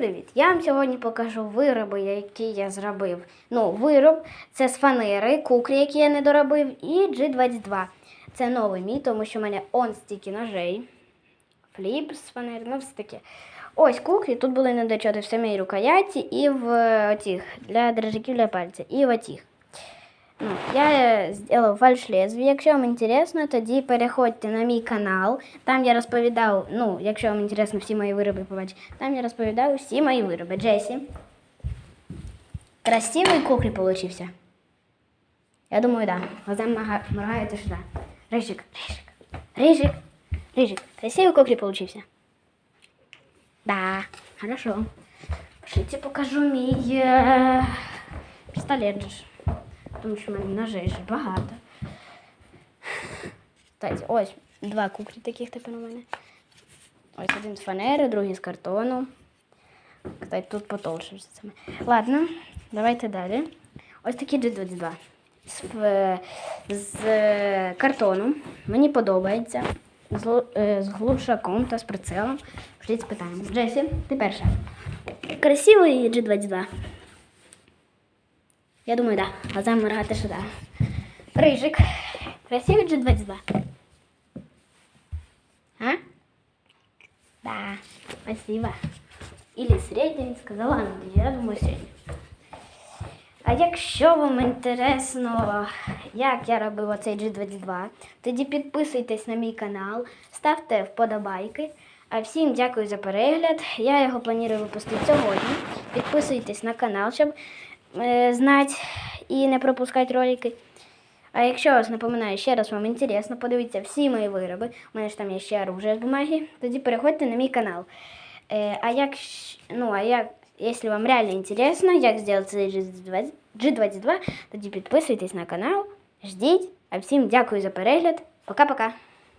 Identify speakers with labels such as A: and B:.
A: привіт! Я вам сьогодні покажу вироби, які я зробив. Ну, вироб це з фанери, куклі, які я не доробив, і G22. Це новий мій, тому що в мене он стільки ножей. Фліп з фанери, ну все таке. Ось куклі, тут були недочоти в самій рукояті і в оцих для держаків для пальця, і в оцих. Ну, я зробив фальш-лезвие. Якщо вам інтересно, тоді переходьте на мій канал. Там я розповідав, ну, якщо вам інтересно всі мої вироби побачити, там я розповідав всі мої вироби. Джесі. Красивий куклі получився. Я думаю, да. Глазам мага- моргаєте сюди. Рижик, рижик, рижик, рижик. Красивий куклі получився. Да, хорошо. Пошлите покажу мій е, пістолет. Тому що в мене ножей же багато. Кстати, ось два куклі таких тепер у мене. Ось один з фанери, другий з картону. Кстати, тут потолще все саме. Ладно, давайте далі. Ось такі G22. З, з картону. Мені подобається. З, е, з глушаком та з прицелом. Пішліть спитаємо. Джесі, ти перша. Красивий G22. Я думаю, да. Глазам моргати сюди. Рыжик. Красивый G22. А? Да. Спасибо. Или средний, сказала Андрій. Я думаю, средний. А якщо вам інтересно, як я робив оцей G22, тоді підписуйтесь на мій канал, ставте вподобайки. А всім дякую за перегляд. Я його планую випустити сьогодні. Підписуйтесь на канал, щоб знати і не пропускати ролики. А якщо вас напоминаю, ще раз вам інтересно, подивіться всі мої вироби. У мене ж там є ще оружие з бумаги, тоді переходьте на мій канал. Е, а як, ну, а як, якщо вам реально інтересно, як зробити цей G22, G22, тоді підписуйтесь на канал, ждіть. А всім дякую за перегляд. Пока-пока.